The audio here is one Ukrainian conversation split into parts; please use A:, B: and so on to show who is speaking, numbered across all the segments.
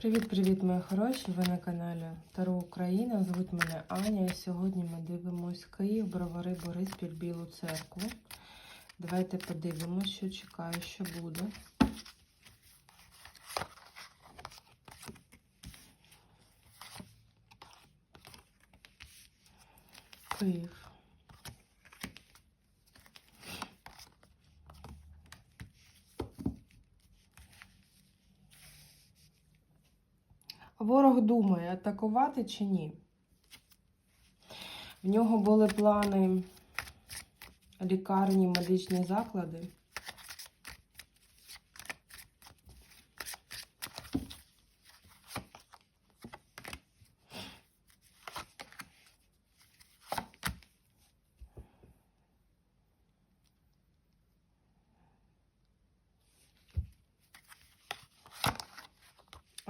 A: Привіт-привіт, мої хороші! Ви на каналі Таро Україна. Звуть мене Аня. І сьогодні ми дивимось Київ, Бровари, Бориспіль, Білу церкву. Давайте подивимось, що чекає, що буде. Київ. Ворог думає, атакувати чи ні. В нього були плани лікарні, медичні заклади.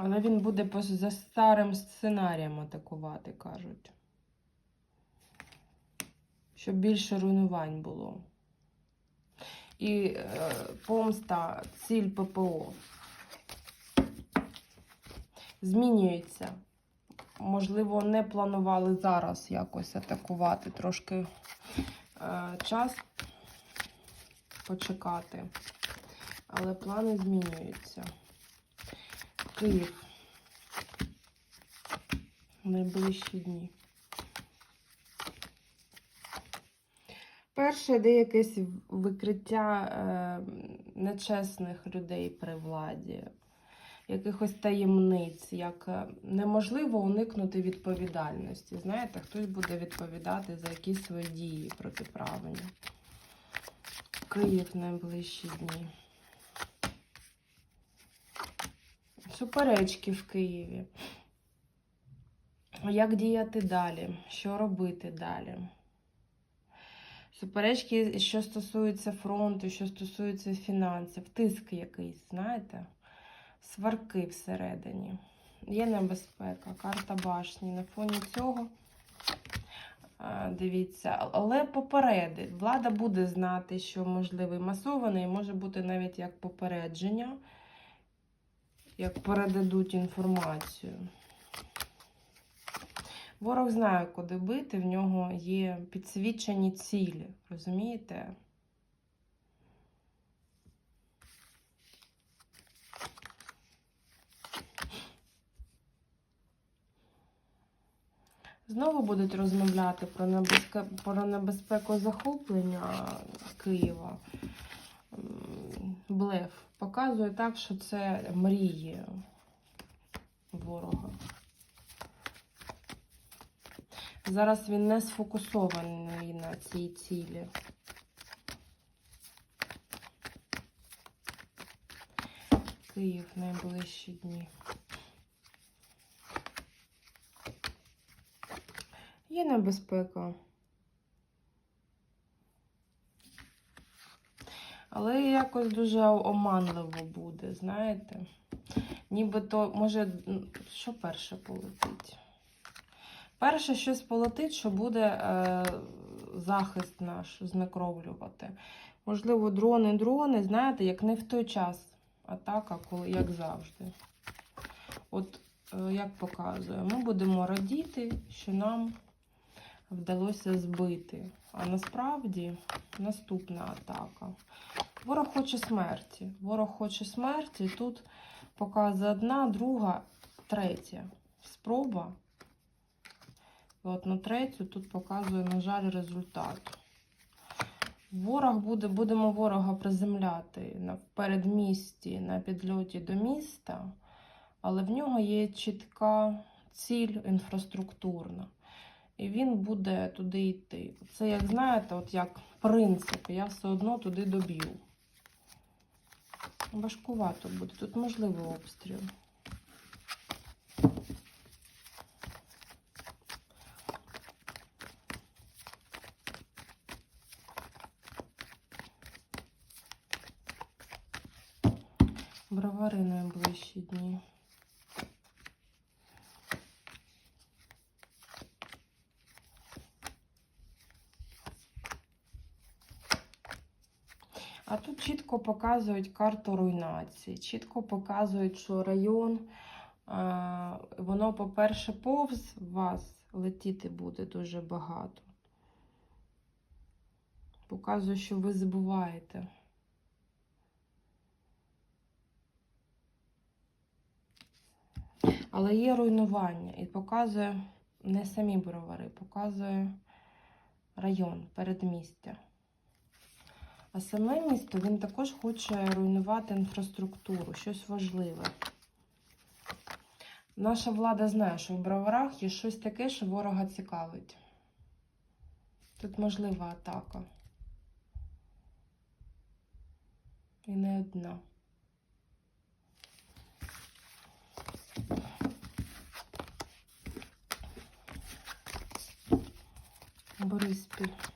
A: Але він буде за старим сценарієм атакувати, кажуть. Щоб більше руйнувань було. І е, помста, ціль ППО. Змінюється. Можливо, не планували зараз якось атакувати. Трошки е, час почекати. Але плани змінюються. Київ. В найближчі дні. Перше, де якесь викриття е, нечесних людей при владі, якихось таємниць, як е, неможливо уникнути відповідальності. Знаєте, хтось буде відповідати за якісь свої дії протиправні. Київ в найближчі дні. Суперечки в Києві. Як діяти далі? Що робити далі? Суперечки, що стосуються фронту, що стосуються фінансів, тиск якийсь, знаєте? Сварки всередині. Є небезпека, карта башні. На фоні цього, дивіться, але попередить. Влада буде знати, що можливий масований, може бути навіть як попередження як передадуть інформацію. Ворог знає, куди бити, в нього є підсвічені цілі, розумієте? Знову будуть розмовляти про небезпеку, про небезпеку захоплення Києва. Блеф. Показує так, що це мрії ворога. Зараз він не сфокусований на цій цілі. Київ найближчі дні. Є небезпека. Але якось дуже оманливо буде, знаєте? Нібито, може, що перше полетить? Перше щось полетить, що буде е, захист наш знекровлювати. Можливо, дрони, дрони, знаєте, як не в той час атака, коли, як завжди. От, е, як показує, ми будемо радіти, що нам вдалося збити. А насправді наступна атака. Ворог хоче смерті. Ворог хоче смерті. Тут показує одна, друга, третя спроба. От на третю тут показує, на жаль, результат. Ворог буде, будемо ворога приземляти на передмісті, на підльоті до міста, але в нього є чітка ціль інфраструктурна. І він буде туди йти. Це, як знаєте, от як принцип, я все одно туди доб'ю. Важкувато буде. Тут можливо обстріл. Бровари найближчі дні. А тут чітко показують карту руйнації, чітко показують, що район воно, по-перше, повз вас летіти буде дуже багато. Показує, що ви забуваєте. Але є руйнування і показує не самі бровари, показує район, передмістя. А саме місто він також хоче руйнувати інфраструктуру, щось важливе. Наша влада знає, що в броварах є щось таке, що ворога цікавить. Тут можлива атака. І не одна. Бориспіль.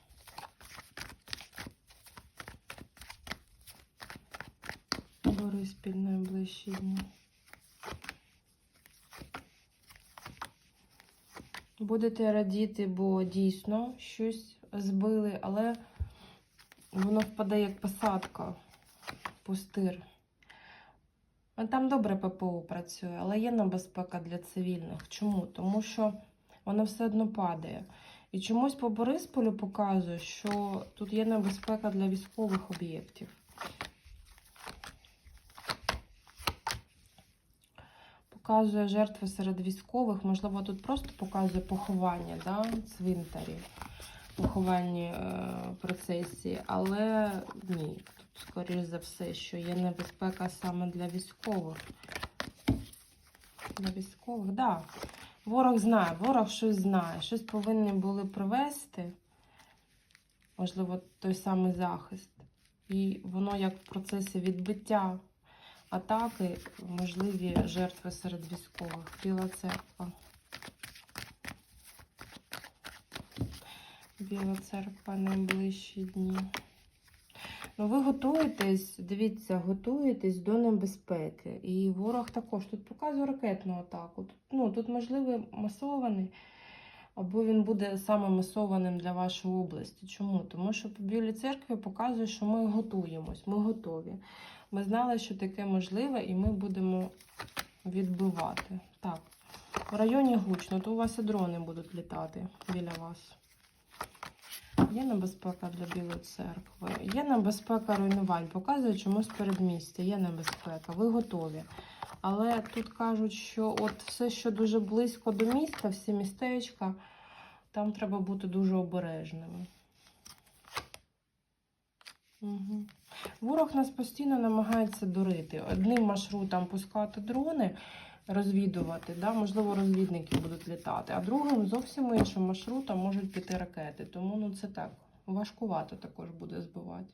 A: Бориспіль найближчі. Будете радіти, бо дійсно щось збили, але воно впаде як посадка, пустир. Там добре ППО працює, але є небезпека для цивільних. Чому? Тому що воно все одно падає. І чомусь по Борисполю показує, що тут є небезпека для військових об'єктів. Показує жертви серед військових, можливо, тут просто показує поховання, да? цвинтарі, поховальні е, процесії, але ні, тут, скоріш за все, що є небезпека саме для військових. Для військових, так. Да. Ворог знає, ворог щось знає, щось повинні були привести, можливо, той самий захист. І воно як в процесі відбиття атаки, можливі жертви серед військових. Біла церква. Біла церква найближчі дні. Ну, ви готуєтесь, дивіться, готуєтесь до небезпеки. І ворог також тут показує ракетну атаку. Тут, ну, тут можливий масований, або він буде саме масованим для вашої області. Чому? Тому що по Білій церкві показує, що ми готуємось, ми готові. Ми знали, що таке можливе, і ми будемо відбивати. Так, в районі гучно, то у вас і дрони будуть літати біля вас. Є небезпека для Білої церкви, є небезпека руйнувань. Показує чомусь передмістя, є небезпека, ви готові. Але тут кажуть, що от все, що дуже близько до міста, всі містечка, там треба бути дуже обережними. Угу. Ворог нас постійно намагається дурити. Одним маршрутом пускати дрони, розвідувати, да? можливо, розвідники будуть літати, а другим зовсім іншим маршрутом можуть піти ракети. Тому ну, це так важкувато також буде збивати.